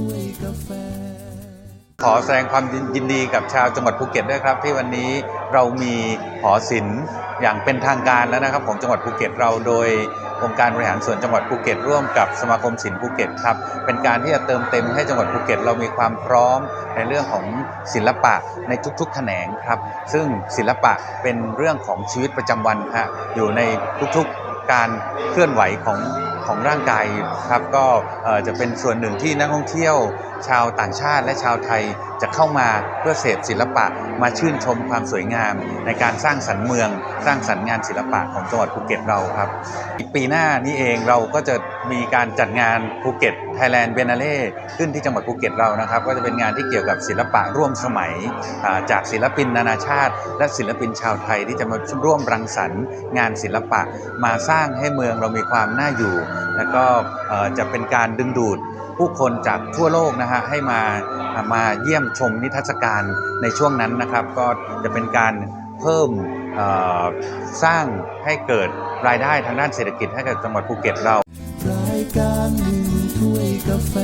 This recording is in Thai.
ถ้วยกาแฟ ขอแสดงความยินดีกับชาวจังหวัดภูเก็ตด้วยครับ ที่วันนี้เรามีหอศิลป์อย่างเป็นทางการแล้วนะครับ ของจังหวัดภูเก็ตเราโดยองค์การบริหารส่วนจังหวัดภูเก็ตร่วมกับสมาคมศิลป์ภูเก็ตครับเป็นการที่จะเติมเต็มให้จังหวัดภูเก็ตเรามีความพร้อมในเรื่องของศิลปะในทุกๆแขนงครับ ซึ่งศิลปะเป็นเรื่องของชีวิตประจำวันฮะอยู่ในทุกๆการเคลื่อนไหวของ ของร่างกายครับก็จะเป็นส่วนหนึ่งที่นักท่องเที่ยว ชาวต่างชาติและชาวไทยจะเข้ามาเพื่อเสพศิลปะมาชื่นชมความสวยงาม ในการสร้างสรรค์เมือง สร้างสรรค์งานศิลปะของจังหวัดภูเก็ตเราครับ ปีหน้านี้เองเราก็จะมีการจัดงานภูเก็ต Thailand b i e n n a l e ขึ้นที่จังหวัดภูเก็ตเรานะครับ ก็จะเป็นงานที่เกี่ยวกับศิลปะร่วมสมัยจากศิลปินนานาชาติ และศิลปินชาวไทยที่จะมาร่วมรังสรรค์งานศิลปะมาสร้างให้เมืองเรามีความน่าอยู่ แล้วก็จะเป็นการดึงดูดผู้คนจากทั่วโลกนะฮะให้มามาเยี่ยมชมนิทรรศการในช่วงนั้นนะครับ ก็จะเป็นการเพิ่มสร้างให้เกิดรายได้ทางด้านเศรษฐกิจให้กับจังหวัดภูเก็ตเรา การดื่มถ้วยกาแฟ